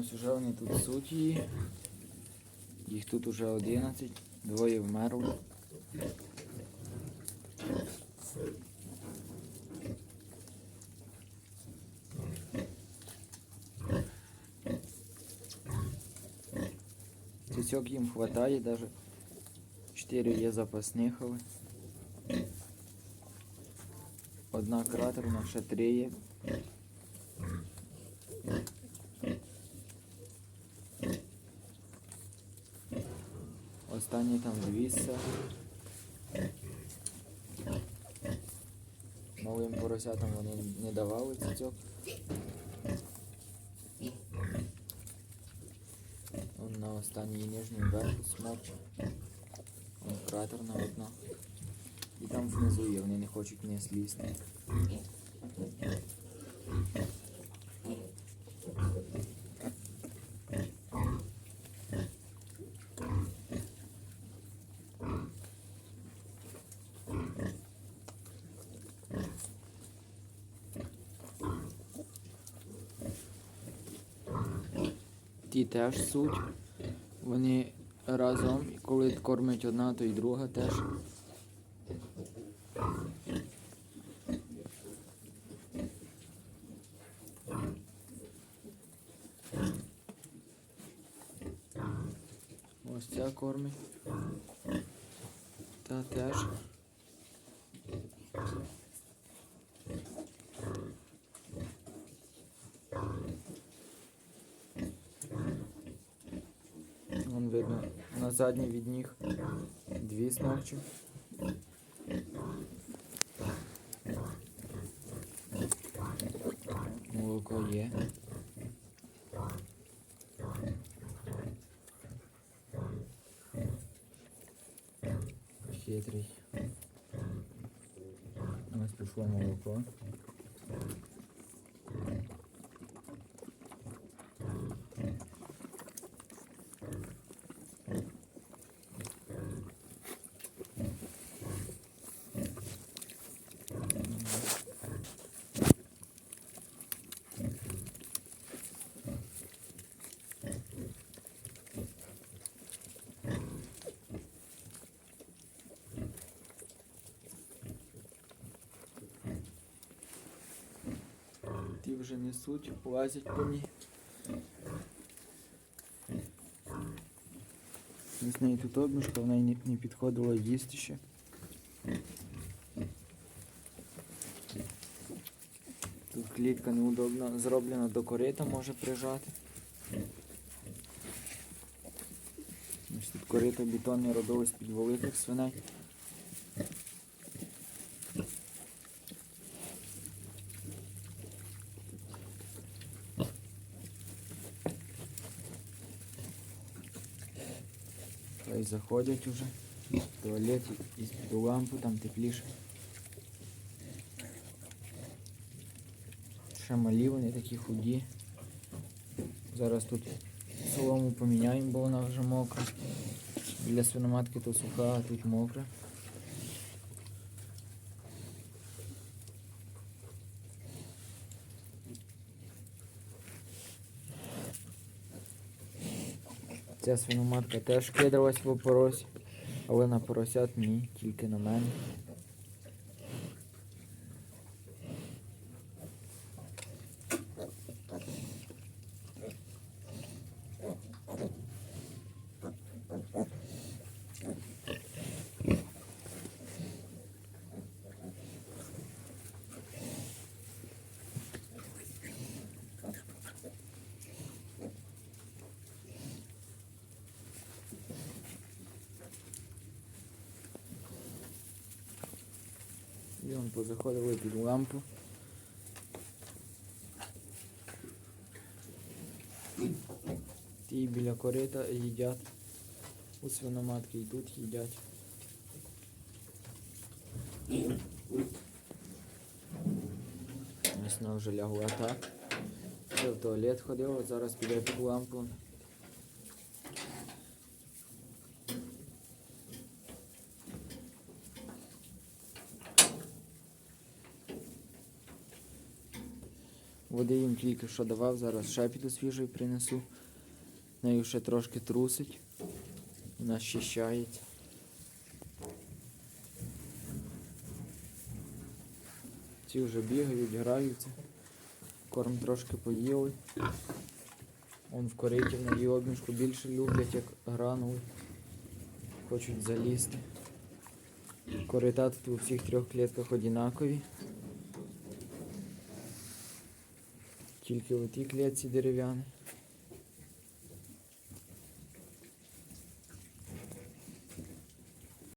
Ось уже вони тут суті. Їх тут уже 11, двоє вмерли. Цицьок їм хватає, даже 4 є запасних. але Одна кратерна, ще три є. Останні там дві все. Малим поросятам вони не давали цицьок. Он на останній нижній верху смокче. Вон кратерна одна. І там внизу є, вони не хочуть не злізти. Ті теж суть. Вони разом, коли кормить одна, то і друга теж. Ось ця кормить. Та теж. Вон видно на задній від них дві смокчі. Молоко є. Хитрий. Ось пішло молоко. Ті вже несуть, лазять по ній. З неї тут обмішка, вона й не, підходила їсти ще. Тут клітка неудобно зроблена до корита, може прижати. Тут корито бетонне робилось під великих свиней. Хай заходять уже. В туалет і під лампу, там тепліше. Ще малі вони такі худі. Зараз тут солому поміняємо, бо вона вже мокра. Біля свиноматки то суха, а тут мокра. Ця свиноматка теж кидалась в опоросі, але на поросят ні, тільки на мене. І вон позаходили під лампу. Ті біля корита їдять. У свиноматки і тут їдять. Вона вже лягла так. Це в туалет ходила, зараз піде під лампу. Води їм тільки що давав, зараз ще піду свіжої принесу. Нею ще трошки трусить. Вона щищається. Ці вже бігають, граються. Корм трошки поїли. Он в кориті в неї обмішку більше люблять, як гранули. Хочуть залізти. Корита тут у всіх трьох клітках однакові. Тільки у тій клітці дерев'яній.